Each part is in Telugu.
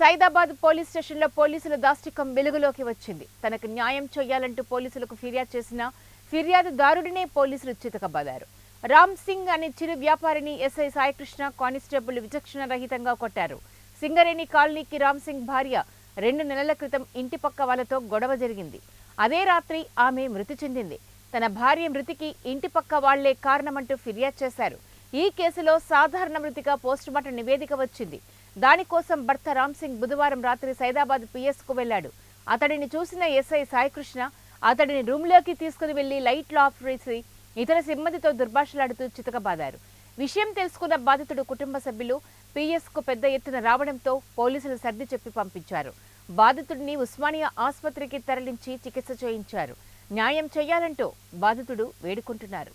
సైదాబాద్ పోలీస్ స్టేషన్లో పోలీసుల దాష్టికం వెలుగులోకి వచ్చింది. తనకు న్యాయం చేయాలంటూ పోలీసులకు ఫిర్యాదు చేసిన ఫిర్యాదుదారుడినే పోలీసులు చితకబాదారు. రామ్ సింగ్ అనే చిరు వ్యాపారిని ఎస్ఐ సాయికృష్ణ కానిస్టేబుల్ విచక్షణ రహితంగా కొట్టారు. సింగరేణి కాలనీకి రామ్ సింగ్ భార్య రెండు నెలల క్రితం ఇంటి పక్క వాళ్ళతో గొడవ జరిగింది. అదే రాత్రి ఆమె మృతి చెందింది. తన భార్య మృతికి ఇంటి పక్క వాళ్ళే కారణమంటూ ఫిర్యాదు చేశారు. ఈ కేసులో సాధారణ మృతిగా పోస్టుమార్టం నివేదిక వచ్చింది. దానికోసం భర్త రామ్ సింగ్ బుధవారం రాత్రి సైదాబాద్ పిఎస్కు వెళ్ళాడు అతడిని చూసిన ఎస్ఐ సాయికృష్ణ అతడిని రూమ్లోకి తీసుకుని వెళ్ళి లైట్లు ఆఫ్ చేసి ఇతర సిబ్బందితో దుర్భాషలాడుతూ చితకబాదారు. విషయం తెలుసుకున్న బాధితుడు కుటుంబ సభ్యులు పిఎస్కు పెద్ద ఎత్తున రావడంతో పోలీసులు సర్ది చెప్పి పంపించారు. బాధితుడిని ఉస్మానియా ఆసుపత్రికి తరలించి చికిత్స చేయించారు. న్యాయం చేయాలంటూ బాధితుడు వేడుకుంటున్నారు.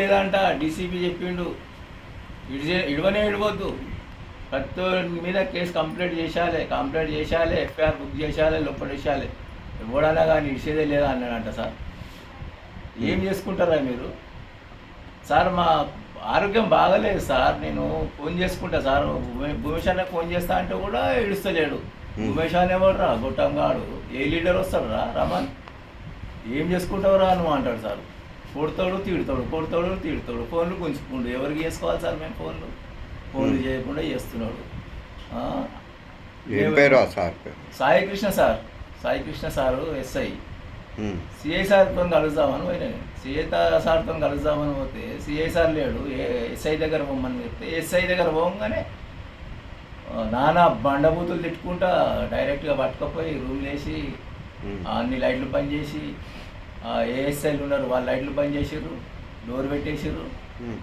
లేదంట డీసీపీ చెప్పిండు. ఇడవనే ఇడవద్దు. ప్రతి మీద కేసు కంప్లైంట్ చేసేయాలి కంప్లైంట్ చేసేయాలి ఎఫ్ఐఆర్ బుక్ చేసేయాలి లోపల వేసేయాలి ఎవడన్నా కానీ ఇడిచేదే లేదా అన్నాడంట సార్. ఏం చేసుకుంటారా మీరు? సార్ మా ఆరోగ్యం బాగలేదు సార్. నేను ఫోన్ చేసుకుంటా సార్. భూమి- భూమేష్ అన్న ఫోన్ చేస్తా అంటే కూడా ఇడుస్తలేడు భూమేష్ ఎవడు రా? గొట్టంగాడు. ఏ లీడర్ వస్తాడు రా రమన్? ఏం చేసుకుంటావు రా నువ్వు అంటాడు సార్. కొడతాడు తీడుతాడు కొడతాడు తీడుతాడు. ఫోన్లు గుంజుకుండు. ఎవరికి చేసుకోవాలి సార్ మేము ఫోన్లు? ఫోన్లు చేయకుండా చేస్తున్నాడు. Sai Krishna sir. Sai Krishna sir SI. CI సార్తో కలుద్దామని పోయినా సిఐ సార్తో కలుద్దామని పోతే సిఐ సార్ లేడు. ఎస్ఐ దగ్గర పోమని చెప్తే ఎస్ఐ దగ్గర పోగానే నానా బండబూతులు తిట్టుకుంటా డైరెక్ట్గా పట్టుకపోయి రూమ్ ఉమ్. అన్ని లైట్లు బంద్ చేసి ఏఎస్ఐలు ఉన్నారు వాళ్ళు లైట్లు బంద్ చేసిర్రు డోర్ పెట్టేసిర్రు ఉమ్.